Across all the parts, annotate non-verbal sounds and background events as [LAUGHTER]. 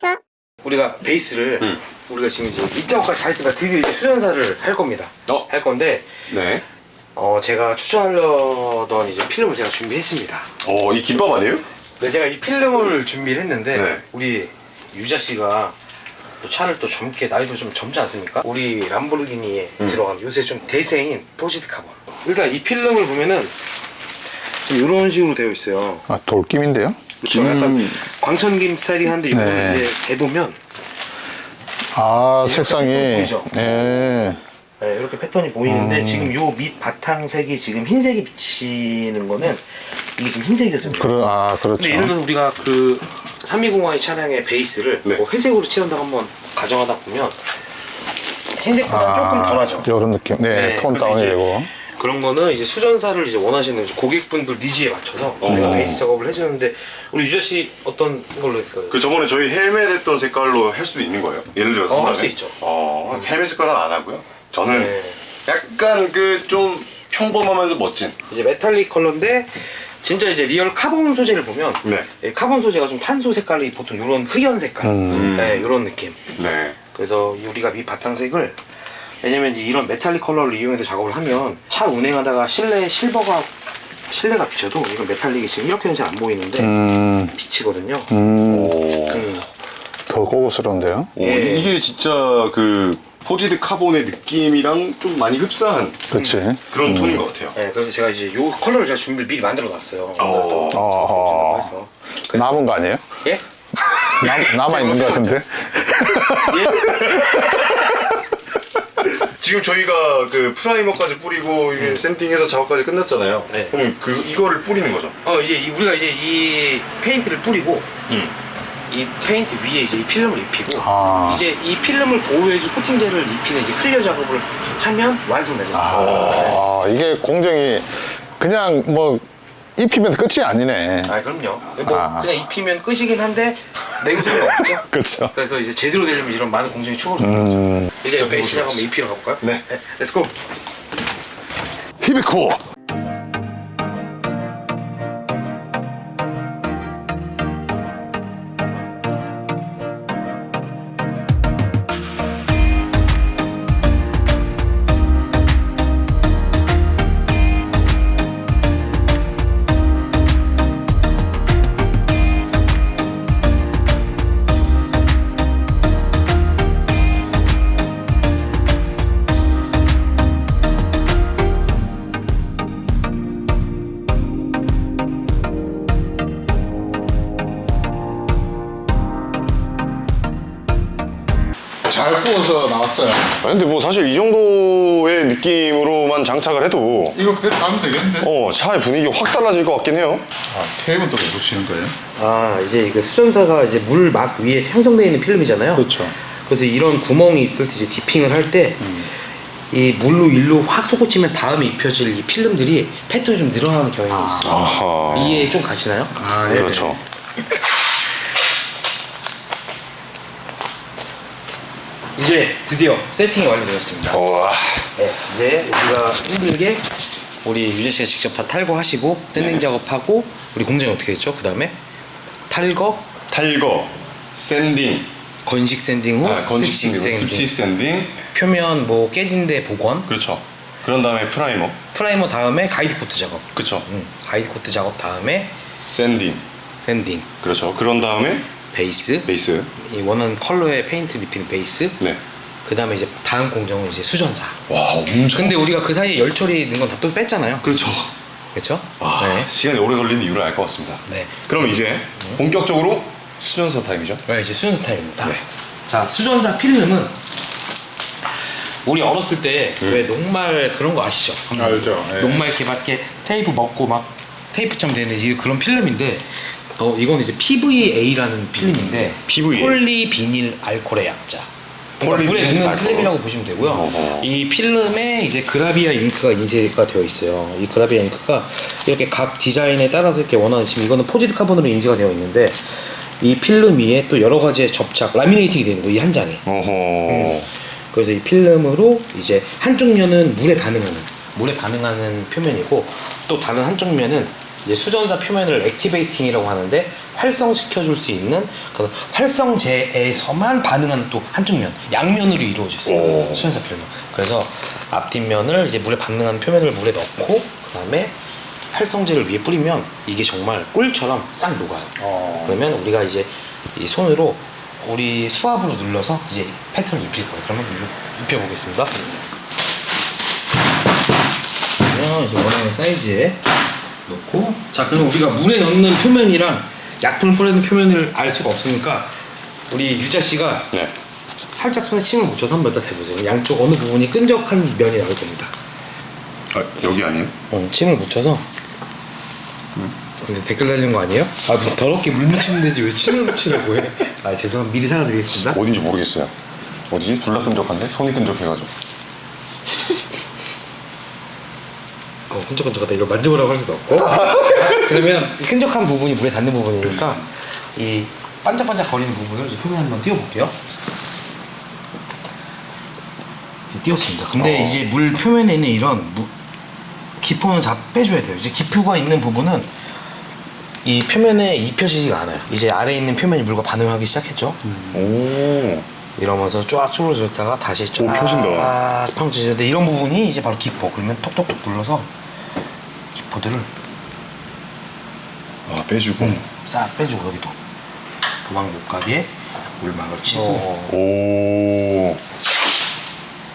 저 우리가 베이스를 음. 우리가 지금 이제 이자국까지 다 했으니까 드디어 이제 수전사를 할 겁니다. 어? 할 건데 네. 어 제가 추천하려던 이제 필름을 제가 준비했습니다. 어, 이 김밥 아니에요? 네, 제가 이 필름을 준비를 했는데 네. 우리 유자 씨가 또 차를 또 젊게 나이도 좀 젊지 않습니까? 우리 람보르기니에 음. 들어간 요새 좀 대세인 포지드 카본. 일단 이 필름을 보면은 지금 이런 식으로 되어 있어요. 아 돌김인데요? 그렇죠. 음. 약간 광천김 스타일이 한데 이거 네. 이제 대보면 아 색상이 보이죠? 예. 네, 이렇게 패턴이 보이는데 음. 지금 요 밑 바탕색이 지금 흰색이 비치는 거는 이게 좀 흰색이거든요. 그러 아 그렇죠. 근데 예를 들어서 우리가 그 320i 차량의 베이스를 네. 뭐 회색으로 칠한다고 한번 가정하다 보면 흰색보다 조금 덜하죠. 이런 느낌. 네, 네, 톤 그래서 다운이 이제 되고. 그런 거는 이제 수전사를 이제 원하시는 고객분들 니즈에 맞춰서 저희가 어. 베이스 작업을 해주는데 우리 유자 씨 어떤 걸로 할까요? 그 저번에 저희 헬멧 했던 색깔로 할 수도 있는 거예요. 예를 들어서 어, 한 할수 다음에. 있죠. 어, 헬멧 색깔은 안 하고요. 저는 네. 약간 그 좀 평범하면서 멋진. 이제 메탈릭 컬러인데 진짜 이제 리얼 카본 소재를 보면 네. 예, 카본 소재가 좀 탄소 색깔이 보통 이런 흑연 색깔, 음. 네, 이런 느낌. 네. 그래서 우리가 밑 바탕색을 왜냐면 이제 이런 메탈릭 컬러를 이용해서 작업을 하면 차 운행하다가 실내 실버가 실내가 비쳐도 이건 메탈릭이 지금 이렇게는 잘 안 보이는데 음, 비치거든요. 음, 오. 음. 더 고급스러운데요? 오, 예. 이게 진짜 그 포지드 카본의 느낌이랑 좀 많이 흡사한 그렇지. 그런 음. 톤인 것 같아요. 네, 그래서 제가 이제 요 컬러를 제가 준비를 미리 만들어 놨어요. 어. 어허. 그래서- 남은 거 아니에요? 예? [LAUGHS] 남, 남아 있는 거 같은데? [LAUGHS] 지금 저희가 그 프라이머까지 뿌리고 이게 샌딩해서 작업까지 끝났잖아요. 네. 그럼 그 이거를 뿌리는 거죠. 어 이제 이- 우리가 이제 이 페인트를 뿌리고 음. 이 페인트 위에 이제 이 필름을 입히고 아. 이제 이 필름을 보호해줄 코팅제를 입히는 이제 클리어 작업을 하면 완성됩니다. 아, 이게 공정이 그냥 뭐 입히면 끝이 아니네. 아 그럼요. 뭐 아. 그냥 입히면 끝이긴 한데 내구성이 없죠. [LAUGHS] 그렇죠. 그래서 이제 제대로 되려면 이런 많은 공정이 추가됩니다. 음, 이제 진짜 베이스 보고 작업 입히러 가볼까요? 네. 렛츠고. 히비코. 나왔어요. 아, 근데 뭐 사실 이 정도의 느낌으로만 장착을 해도 이거 그대로 가면 되겠는데? 어 차의 분위기 확 달라질 것 같긴 해요. 아, 테이프는 또왜 붙이는 거예요? 아 이제 이거 수전사가 이제 물 막 위에 형성되어 있는 필름이잖아요. 그렇죠. 그래서 이런 구멍이 있을 때 이제 디핑을 할 때 이 물로 일로 확 솟구치면 다음에 입혀질 이 필름들이 패턴이 좀 늘어나는 경향이 있어요. 아하. 이해 좀 가시나요? 아, 예. 그렇죠. [LAUGHS] 이제 드디어 세팅이 완료되었습니다. 와. 네, 이제 우리가 힘들게 우리 유재 씨가 직접 다 탈거하시고 샌딩 네. 작업하고 우리 공정이 어떻게 했죠? 그 다음에 탈거, 탈거, 샌딩, 건식 샌딩 후 아, 건식 습식 샌딩, 샌딩, 습식 샌딩. 표면 뭐 깨진 데 복원, 그렇죠. 그런 다음에 프라이머. 프라이머 다음에 가이드 코트 작업. 그렇죠. 음, 가이드 코트 작업 다음에 샌딩. 샌딩, 그렇죠. 그런 다음에 베이스, 베이스. 이 원하는 컬러의 페인트 입히는 베이스. 네. 그 다음에 이제 다음 공정은 이제 수전사. 와 엄청. 근데 우리가 그 사이에 열 처리 넣은 건 다 또 뺐잖아요. 그렇죠. 그렇죠? 아, 네. 시간이 오래 걸리는 이유를 알 것 같습니다. 네. 그럼 이제 본격적으로 수전사 타임이죠. 네, 이제 수전사 타임입니다. 네. 자, 수전사 필름은 우리 어렸을 때 왜 녹말 그런 거 아시죠? 알죠. 예. 녹말 이렇게 밖에 테이프 먹고 막 테이프처럼 되는 이 그런 필름인데 어 이건 이제 PVA라는 필름인데 PVA. 폴리 비닐 알코올의 약자. 그러니까 물에 폴리비닐 녹는 알코올. 필름이라고 보시면 되고요. 어허. 이 필름에 이제 그라비아 잉크가 인쇄가 되어 있어요. 이 그라비아 잉크가 이렇게 각 디자인에 따라서 이렇게 원하는 지금 이거는 포지드 카본으로 인쇄가 되어 있는데 이 필름 위에 또 여러 가지의 접착, 라미네이팅이 되는 거이 한 장에. 어허. 그래서 이 필름으로 이제 한쪽 면은 물에 반응하는 물에 반응하는 표면이고 또 다른 한쪽 면은 이제 수전사 표면을 액티베이팅이라고 하는데 활성시켜 줄 수 있는 그 활성제에서만 반응하는 또 한쪽 면, 양면으로 이루어져 있어요. 오. 수전사 표면. 그래서 앞뒷면을 이제 물에 반응하는 표면을 물에 넣고 그다음에 활성제를 위에 뿌리면 이게 정말 꿀처럼 싹 녹아요. 어. 그러면 우리가 이제 이 손으로 우리 수압으로 눌러서 이제 패턴을 입힐 거예요. 그러면 입혀 보겠습니다. 그러면 이제 원하는 사이즈에 넣고 자 그럼 우리가 물에 넣는 표면이랑 약품을 뿌리는 표면을 알 수가 없으니까 우리 유자 씨가 네. 살짝 손에 침을 묻혀서 한번 일단 대보세요. 양쪽 어느 부분이 끈적한 면이 나올 겁니다. 아, 여기 아니에요? 어, 침을 묻혀서. 근데 댓글 달리는 거 아니에요? 아, 뭐 더럽게 물 묻히면 되지 왜 침을 묻히라고 해? 아, 죄송합니다. 미리 사과드리겠습니다. 어딘지 모르겠어요. 어디지? 둘다 끈적한데? 손이 끈적해가지고. 끈적끈적하다. 이걸 만져보라고 할 수도 없고. [LAUGHS] 그러면 이 끈적한 부분이 물에 닿는 부분이니까 이 반짝반짝 거리는 부분을 이제 표면 한번 띄워볼게요. 이제 띄웠습니다. 근데 어. 이제 물 표면에 있는 이런 무, 기포는 다 빼줘야 돼요. 이제 기포가 있는 부분은 이 표면에 입혀지지가 않아요. 이제 아래에 있는 표면이 물과 반응하기 시작했죠. 오. 이러면서 쫙 쪼그러졌다가 다시 쫙 오, 펴진다. 펴지는데 이런 부분이 이제 바로 기포. 그러면 톡톡톡 눌러서 기포들을 아, 빼주고. 싹 빼주고 여기도 도망 못 가게 물막을 치고 오.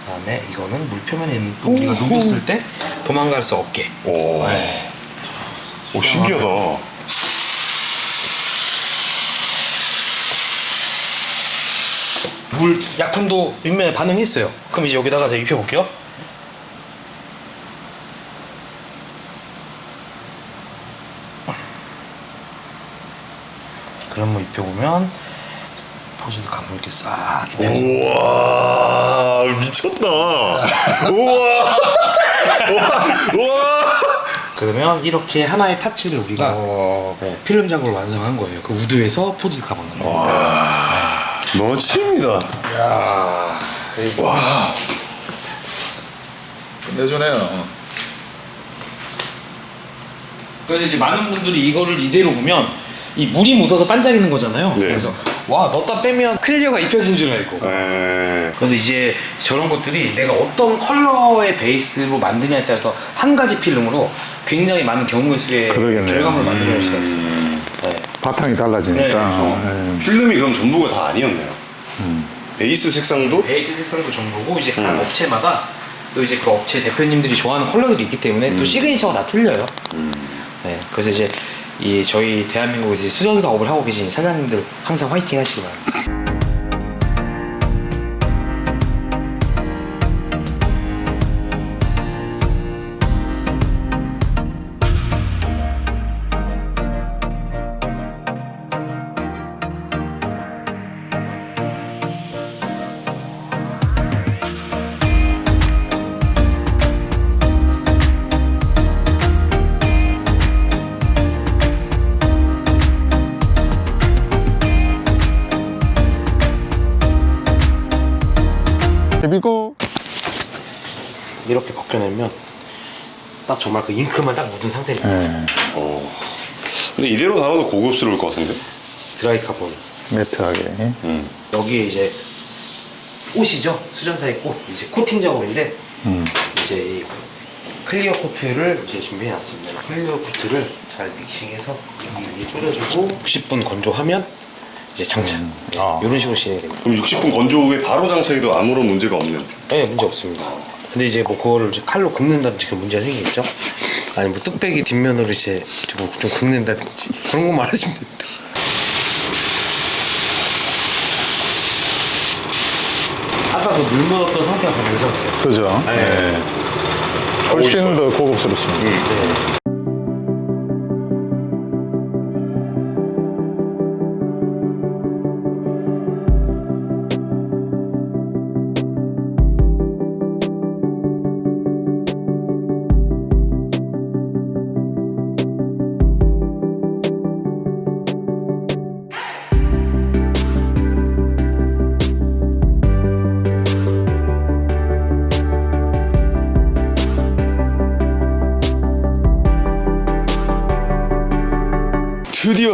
그다음에 이거는 물 표면에 있는 또 우리가 녹였을 때 도망갈 수 없게 오. 네. 오, 신기하다. 물 약품도 윗면에 반응했어요. 그럼 이제 여기다가 제가 입혀볼게요. 그럼 뭐 입혀보면 포즈도 감을 이렇게 싹 입혀서 우와, 미쳤다. 우와. 우와. 그러면 이렇게 하나의 파츠를 우리가 어. 네, 필름 작업을 완성한 거예요. 그 우드에서 포즈 가방으로. 멋집니다. 야. 와. 끝내주네요. 그래서 이제 많은 분들이 이거를 이대로 보면 이 물이 묻어서 반짝이는 거잖아요. 네. 그래서 와 넣다 빼면 클리어가 입혀진 줄 알고. 에. 그래서 이제 저런 것들이 내가 어떤 컬러의 베이스로 만드냐에 따라서 한 가지 필름으로 굉장히 많은 경우의 수의 그러겠네요. 결과물을 만들어낼 수가 있어요. 네. 바탕이 달라지니까. 네, 그렇죠. 예. 필름이 그럼 전부가 다 아니었네요. 베이스 색상도 베이스 색상도 전부고 이제 각 음. 업체마다 또 이제 그 업체 대표님들이 좋아하는 컬러들이 있기 때문에 음. 또 시그니처가 다 틀려요. 네, 그래서 이제 이 저희 대한민국에서 수전 사업을 하고 계신 사장님들 항상 화이팅 하시기 바랍니다. 이렇게 벗겨내면 딱 정말 그 잉크만 딱 묻은 상태입니다. 예. 어. 근데 이대로 나와도 고급스러울 것 같은데. 드라이 카본. 매트하게. 음. 여기에 이제 꽃이죠. 수전사의 꽃. 이제 코팅 작업인데 음. 이제 이 클리어 코트를 이제 준비해 놨습니다. 클리어 코트를 잘 믹싱해서 이 위에 뿌려주고 60분 건조하면 이제 장착. 네, 아. 이런 식으로 진행이 됩니다. 그럼 60분 건조 후에 바로 장착해도 아무런 문제가 없는. 네, 문제 없습니다. 근데 이제 뭐 그거를 이제 칼로 긁는다든지 그런 문제가 생기겠죠? 아니 뭐 뚝배기 뒷면으로 이제 좀, 좀 긁는다든지 그런 것만 하시면 됩니다. 아까 그 물 묻었던 상태가 바로 이 상태예요. 그죠? 네. 훨씬 더 고급스럽습니다. 네.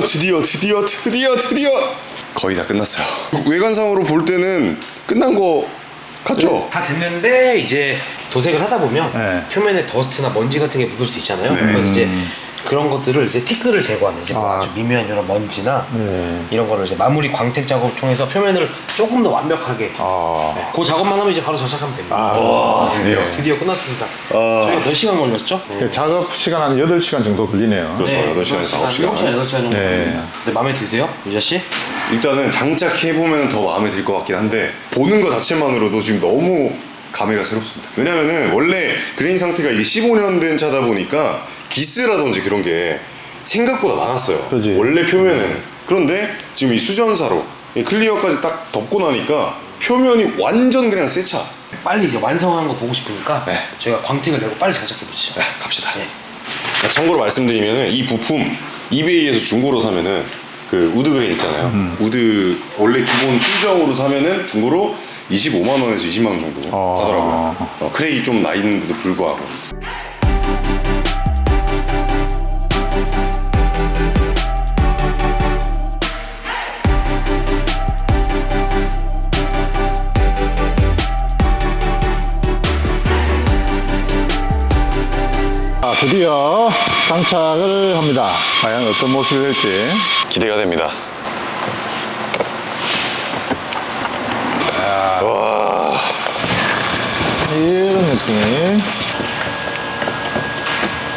드디어 드디어 드디어 드디어 드디어 거의 다 끝났어요. 외관상으로 볼 때는 끝난 거 같죠? 다 됐는데 이제 도색을 하다 보면 네. 표면에 더스트나 먼지 같은 게 묻을 수 있잖아요. 네. 그래서 이제 그런 것들을 이제 티끌을 제거하는 이제 뭐 아. 아주 미묘한 이런 먼지나 네. 이런 거를 이제 마무리 광택 작업 통해서 표면을 조금 더 완벽하게 아. 네, 그 작업만 하면 이제 바로 전착하면 됩니다. 아. 와 드디어. 드디어 끝났습니다. 아. 저희가 몇 시간 걸렸죠? 작업 시간 한 8시간 정도 걸리네요. 그렇죠. 8시간에서 9시간. 7시간, 8시간 정도 네. 걸립니다. 근데 마음에 드세요? 유자 씨? 일단은 장착해 보면 더 마음에 들 것 같긴 한데 보는 것 자체만으로도 지금 너무 감회가 새롭습니다. 왜냐면은 원래 그레인 상태가 이게 15년 된 차다 보니까 기스라든지 그런 게 생각보다 많았어요. 그지. 원래 표면에는 그런데 지금 이 수전사로 이 클리어까지 딱 덮고 나니까 표면이 완전 그냥 새 차. 빨리 이제 완성한 거 보고 싶으니까 네. 저희가 광택을 내고 빨리 장착해 보시죠. 네, 갑시다. 네. 자, 참고로 말씀드리면은 이 부품 이베이에서 중고로 사면은 그 우드 그레인 있잖아요. 우드 원래 기본 순정으로 사면은 중고로 25만 원에서 20만 원 정도 어. 하더라고요. 어, 크레이 좀 나 있는데도 불구하고. 아, 드디어 장착을 합니다. 과연 어떤 모습이 될지. 기대가 됩니다. 와, 이런 느낌.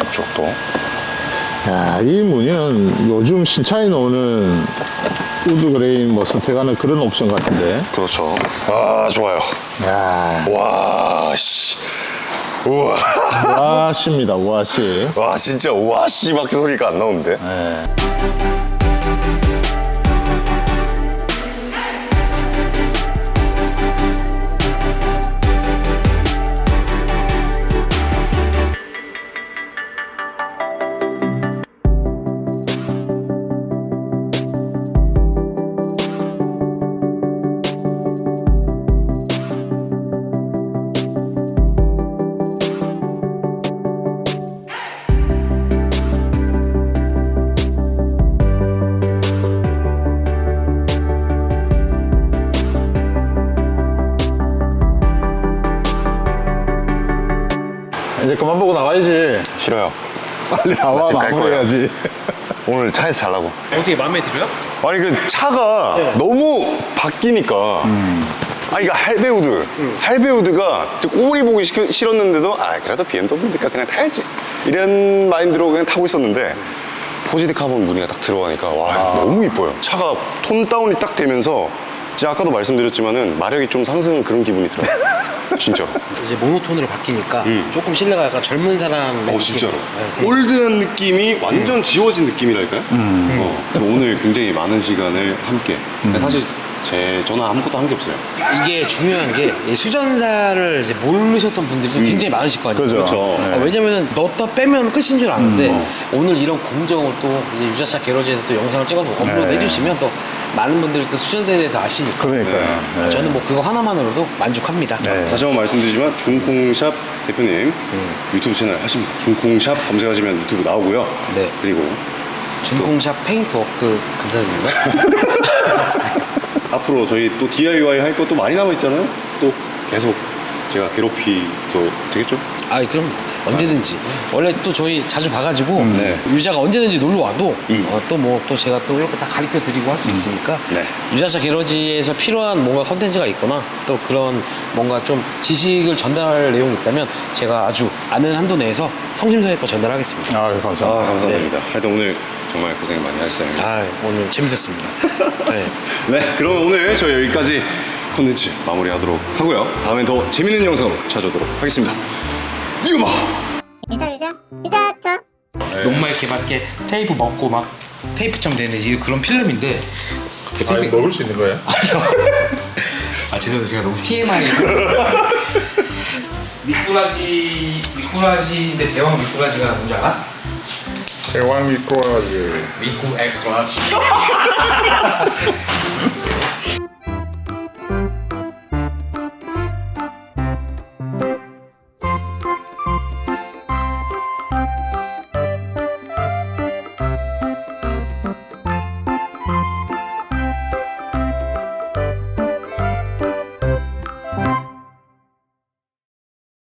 앞쪽도. 야, 이 무늬는 요즘 신차에 나오는 우드 그레인 뭐 선택하는 그런 옵션 같은데. 그렇죠. 아, 좋아요. 야, 와, 씨. 우와. 와씨입니다, 와씨. 와, 진짜 와, 씨밖에 소리가 안 나오는데. 예. 빨리 나와, 집갈 거야. 마무리해야지. [LAUGHS] 오늘 차에서 잘라고. 어떻게 마음에 들어요? 아니 그 차가 네. 너무 바뀌니까 아니 이거 할배우드 할배우드가 꼬리 보기 시- 싫었는데도 아 그래도 BMW니까 그냥 타야지 이런 마인드로 그냥 타고 있었는데 포지드 카본 무늬가 딱 들어가니까 와 너무 이뻐요 차가 톤 다운이 딱 되면서 제가 아까도 말씀드렸지만은 마력이 좀 상승한 그런 기분이 들어요 [LAUGHS] 진짜로 이제 모노톤으로 바뀌니까 조금 실내가 약간 젊은 사람 어 느낌. 진짜로 네. 올드한 느낌이 완전 지워진 느낌이랄까요? 어, 그래서 오늘 굉장히 많은 시간을 함께 사실 제 저는 아무것도 한 게 없어요 이게 중요한 게이 수전사를 이제 모르셨던 분들이 굉장히 많으실 거 아니에요. 그죠. 그렇죠. 어, 왜냐면은 넣었다 빼면 끝인 줄 아는데 오늘 이런 공정을 또 이제 유자차 게러지에서 또 영상을 찍어서 업로드 네. 해주시면 또 많은 분들이 또 수전사에 대해서 아시니까 그러니까요. 네. 저는 뭐 그거 하나만으로도 만족합니다. 네. 다시 한번 말씀드리지만 중콩샵 대표님 유튜브 채널 하십니다. 중콩샵 검색하시면 유튜브 나오고요. 네. 그리고 중콩샵 페인트 워크 감사드립니다. [LAUGHS] 앞으로 저희 또 DIY 할 것도 많이 남아 있잖아요. 또 계속 제가 괴롭히도 되겠죠? 아 그럼 언제든지 원래 또 저희 자주 봐가지고 네. 유자가 언제든지 놀러 와도 음. 또 뭐 또 제가 또 이렇게 다 가르쳐 드리고 할 수 있으니까 네. 유자차 게러지에서 필요한 뭔가 컨텐츠가 있거나 또 그런 뭔가 좀 지식을 전달할 내용이 있다면 제가 아주 아는 한도 내에서 성심성의껏 전달하겠습니다. 아, 아 감사합니다. 감사드립니다. 하여튼 오늘 정말 고생 많이 하셨어요. 아 오늘 재밌었습니다. [LAUGHS] 네. 네, 그럼 오늘 저희 여기까지 콘텐츠 마무리하도록 하고요. 다음엔 더 재밌는 영상으로 찾아오도록 하겠습니다. 유마! 유자 유자 유자차 녹말 개밖에 테이프 먹고 막 테이프처럼 되는 이게 그런 필름인데 아니 먹을 수 있는 거예요? 아 죄송해요. 제가 너무 TMI. [LAUGHS] 미꾸라지 미꾸라지인데 대왕 미꾸라지가 뭔지 알아? 대왕 미꾸라지. 미꾸 엑스라지 [LAUGHS]